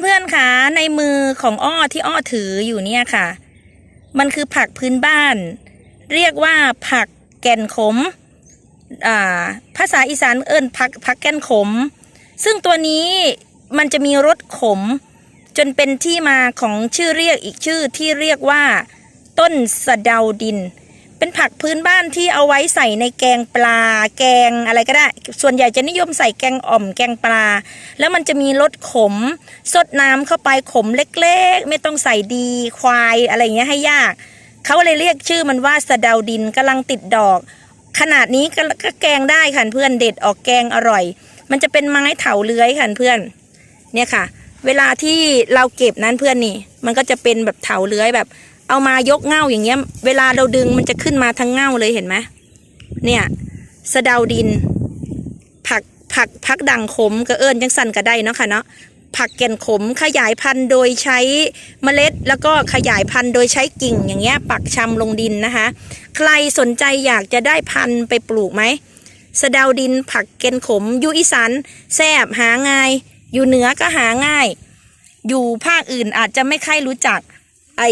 เพื่อนๆค่ะ ในมือของอ้อที่อ้อถืออยู่เนี่ยค่ะ มันคือผักพื้นบ้าน เรียกว่าผักแก่นขมอ่าภาษาอีสานเอิ้นผักผักแก่นขม ซึ่งตัวนี้มันจะมีรสขม จนเป็นที่มาของชื่อเรียกอีกชื่อที่เรียกว่า ต้นสะเดาดิน เป็นผักพื้นบ้านที่เอาไว้ใส่ในแกงปลา แกงอะไรก็ได้ ส่วนใหญ่จะนิยมใส่แกงอ่อมแกงปลา แล้วมันจะมีรสขมสดน้ำเข้าไปขมเล็กๆ ไม่ต้องใส่ดีควายอะไรเงี้ยให้ยาก เขาเลยเรียกชื่อมันว่าสะเดาดินกำลังติดดอก ขนาดนี้ก็ก็แกงได้ค่ะเพื่อนเด็ดออกแกงอร่อย มันจะเป็นไม้เถาเลื้อยค่ะเพื่อน เนี่ยค่ะ เวลาที่เราเก็บนั้นเพื่อนนี่ มันก็จะเป็นแบบเถาเลื้อยแบบ เอามายกเง่าอย่างเงี้ย เวลาเราดึงมันจะขึ้นมาทั้งเง่าเลยเห็นไหมเนี่ยสะเดาดิน ผักผักผักดังขมก็เอิญจังสันก็ได้เนาะค่ะเนาะผักแก่นขมขยายพันธุ์โดยใช้เมล็ด แล้วก็ขยายพันธุ์โดยใช้กิ่งอย่างเงี้ย ปักชำลงดินนะคะ ใครสนใจอยากจะได้พันธุ์ไปปลูกไหมสะเดาดินผักแก่นขมอยู่อีสานแซบหาง่าย อยู่เหนือก็หาง่าย อยู่ภาคอื่นอาจจะไม่ค่อยรู้จัก ไอ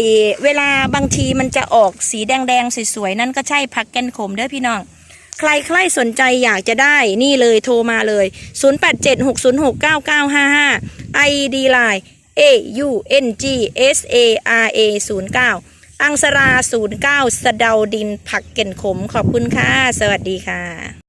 เวลาบางทีมันจะออกสีแดงๆสวยๆนั่นก็ใช่ผักแก่นขมเด้อพี่น้อง ใครใครสนใจอยากจะได้นี่เลยโทรมาเลย 0876069955 ID Line A U N G S A R A 09อังสรา 09 สเดาดินผักเก่นขมขอบคุณค่ะ สวัสดีค่ะ